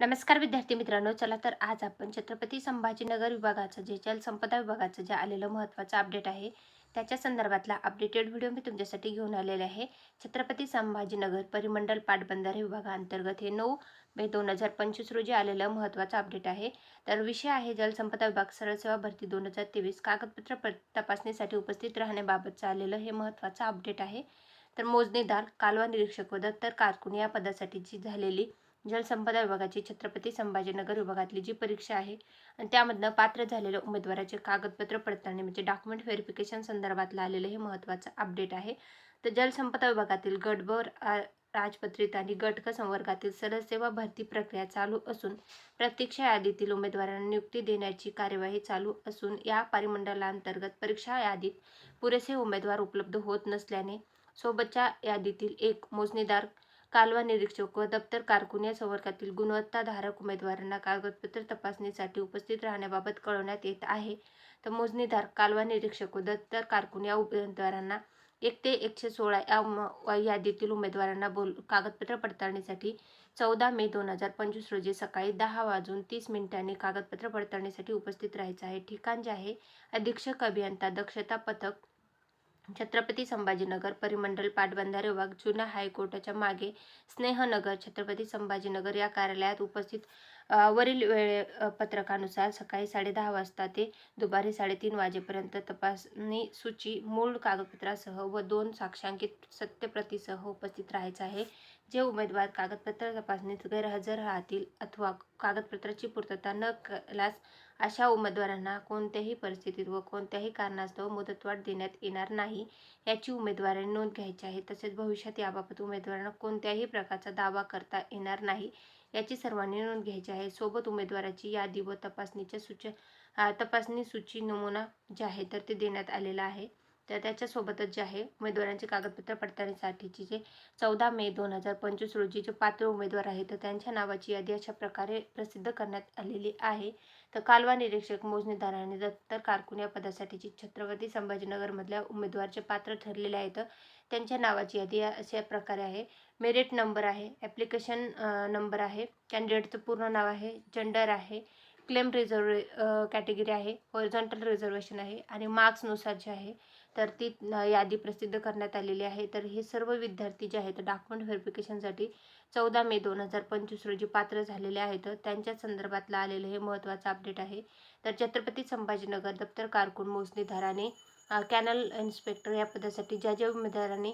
नमस्कार विद्यार्थी मित्रांनो चला तर आज आपण छत्रपती संभाजीनगर विभागाचं जे जलसंपदा विभागाचं जे आलेलं महत्त्वाचं अपडेट आहे त्याच्या संदर्भातला अपडेटेड व्हिडिओ मी तुमच्यासाठी घेऊन आलेले आहे. छत्रपती संभाजीनगर परिमंडल पाटबंधारे विभागाअंतर्गत हे नऊ मे दोन हजार पंचवीस रोजी आलेलं महत्त्वाचं अपडेट आहे. तर विषय आहे जलसंपदा विभाग सरळ सेवा भरती दोन हजार तेवीस कागदपत्र तपासणीसाठी उपस्थित राहण्याबाबतचं आलेलं हे महत्त्वाचं अपडेट आहे. तर मोजणीदार कालवा निरीक्षक व दत्तर कारकुन या पदासाठीची झालेली जलसंपदा विभागाची छत्रपती संभाजीनगर विभागातली जी परीक्षा आहे आणि त्यामधनं पात्र झालेल्या उमेदवाराचे कागदपत्र पडताळणी म्हणजे डॉक्युमेंट व्हेरिफिकेशन संदर्भातलं आलेलं हे महत्त्वाचं अपडेट आहे. तर जलसंपदा विभागातील गटभर राजपत्रित आणि गटक क संवर्गातील सरसेवा भरती प्रक्रिया चालू असून प्रतीक्षा यादीतील उमेदवारांना नियुक्ती देण्याची कार्यवाही चालू असून या परिमंडलांतर्गत परीक्षा यादीत पुरेसे उमेदवार उपलब्ध होत नसल्याने सोबतच्या यादीतील एक मोजणीदार कालवा निरीक्षक व दप्तर कारकुन या संवर्गातील गुणवत्ताधारक उमेदवारांना कागदपत्र तपासणीसाठी उपस्थित राहण्याबाबत कळवण्यात येत आहे. तर मोजणीधार कालवा निरीक्षक व दप्तर कारकुन या उमेदवारांना एक ते एकशे सोळा या यादीतील उमेदवारांना बोल कागदपत्र पडताळणीसाठी चौदा मे दोन हजार पंचवीस रोजी सकाळी दहा वाजून तीस मिनिटांनी कागदपत्र पडताळणीसाठी उपस्थित राहायचं आहे. ठिकाण जे आहे अधीक्षक अभियंता दक्षता पथक छत्रपती संभाजीनगर परिमंडल पाटबंधारे विभाग जुन्या हायकोर्टाच्या मागे स्नेहनगर छत्रपती संभाजीनगर या कार्यालयात उपस्थित वरील वेळे पत्रकानुसार सकाळी साडेदहा वाजता ते दुपारी साडेतीन वाजेपर्यंत तपासणी सूची मूळ कागदपत्रासह व दोन साक्षांकित सत्यप्रतीसह उपस्थित राहायचं आहे. जे उमेदवार कागदपत्र तपासणीत गैरहजर राहतील अथवा कागदपत्राची पूर्तता न केल्यास अशा उमेदवारांना कोणत्याही परिस्थितीत व कोणत्याही कारणास्तव मुदतवाढ देण्यात येणार नाही याची उमेदवारांनी नोंद घ्यायची आहे. तसेच भविष्यात याबाबत उमेदवारांना कोणत्याही प्रकारचा दावा करता येणार नाही याची सर्वांनी नोंद घ्यायची आहे. सोबत उमेदवाराची यादी व तपासणीच्या सूच तपासणी सूची नमुना जे आहे तर ते देण्यात आलेला आहे. तर त्याच्यासोबतच जे आहे उमेदवारांचे कागदपत्र पडताळणीसाठीची जे चौदा मे दोन हजार पंचवीस रोजी जे पात्र उमेदवार आहेत तर त्यांच्या नावाची यादी अशा प्रकारे प्रसिद्ध करण्यात आलेली आहे. तर कालवा निरीक्षक मोजणीदार आणि दत्तर कारकुन या पदासाठीची छत्रपती संभाजीनगरमधल्या उमेदवारचे पात्र ठरलेले आहेत. त्यांच्या नावाची यादी अशा प्रकारे आहे. मेरिट नंबर आहे ॲप्लिकेशन नंबर आहे कॅन्डिडेटचं पूर्ण नाव आहे जेंडर आहे क्लेम रिझर्व कॅटेगरी आहे हॉरिझॉन्टल रिझर्वेशन आहे आणि मार्क्सनुसार जे आहे तर ती यादी प्रसिद्ध करण्यात आलेली आहे. तर हे सर्व विद्यार्थी जे आहेत डॉक्युमेंट व्हेरिफिकेशनसाठी चौदा मे दोन हजार पंचवीस रोजी पात्र झालेले आहेत. त्यांच्या संदर्भातलं आलेलं हे महत्त्वाचं अपडेट आहे. तर छत्रपती संभाजीनगर दप्तर कारकुन मोजणीधाराने कॅनल इन्स्पेक्टर या पदासाठी ज्या ज्या उमेदवारांनी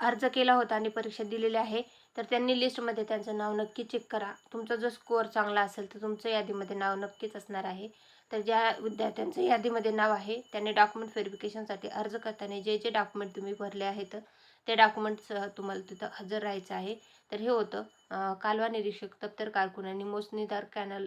अर्ज केला होता आणि परीक्षा दिलेली आहे तर त्यांनी लिस्टमध्ये त्यांचं नाव नक्की चेक करा. तुमचा जो स्कोअर चांगला असेल तर तुमचं यादीमध्ये नाव नक्कीच असणार आहे. तर ज्या विद्यार्थ्यांचं यादीमध्ये नाव आहे त्यांनी डॉक्युमेंट व्हेरिफिकेशनसाठी अर्ज करताना जे जे डॉक्युमेंट तुम्ही भरले आहेत ते डॉक्युमेंट्ससह तुम्हाला तिथं हजर राहायचं आहे. तर हे होतं. कालवा निरीक्षक दप्तर कारकुन आणि मोसणीदार कॅनल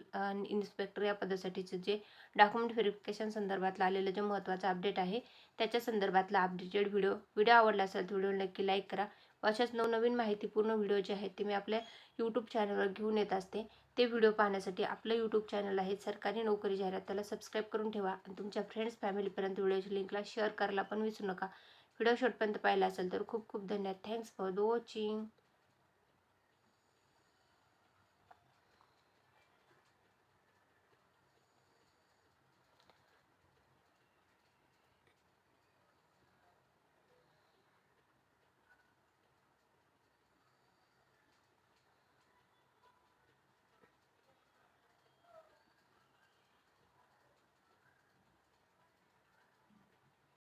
इन्स्पेक्टर या पदासाठीचं जे डॉक्युमेंट व्हेरिफिकेशन संदर्भातलं आलेलं जे महत्त्वाचं अपडेट आहे त्याच्या संदर्भातला अपडेटेड व्हिडिओ व्हिडिओ आवडला असेल तर व्हिडिओ नक्की लाईक करा. अशाच नवनवीन माहितीपूर्ण व्हिडिओ जे आहेत ते मी आपल्या यूट्यूब चॅनलवर घेऊन येत असते. ते व्हिडिओ पाहण्यासाठी आपलं यूट्यूब चॅनल आहे सरकारी नोकरी जाहिरात. त्याला सबस्क्राईब करून ठेवा. आणि तुमच्या फ्रेंड्स फॅमिलीपर्यंत व्हिडिओची लिंकला शेअर करायला पण विसरू नका. व्हिडिओ शॉर्टपर्यंत पाहिला असेल तर खूप खूप धन्यवाद. Thanks for the watching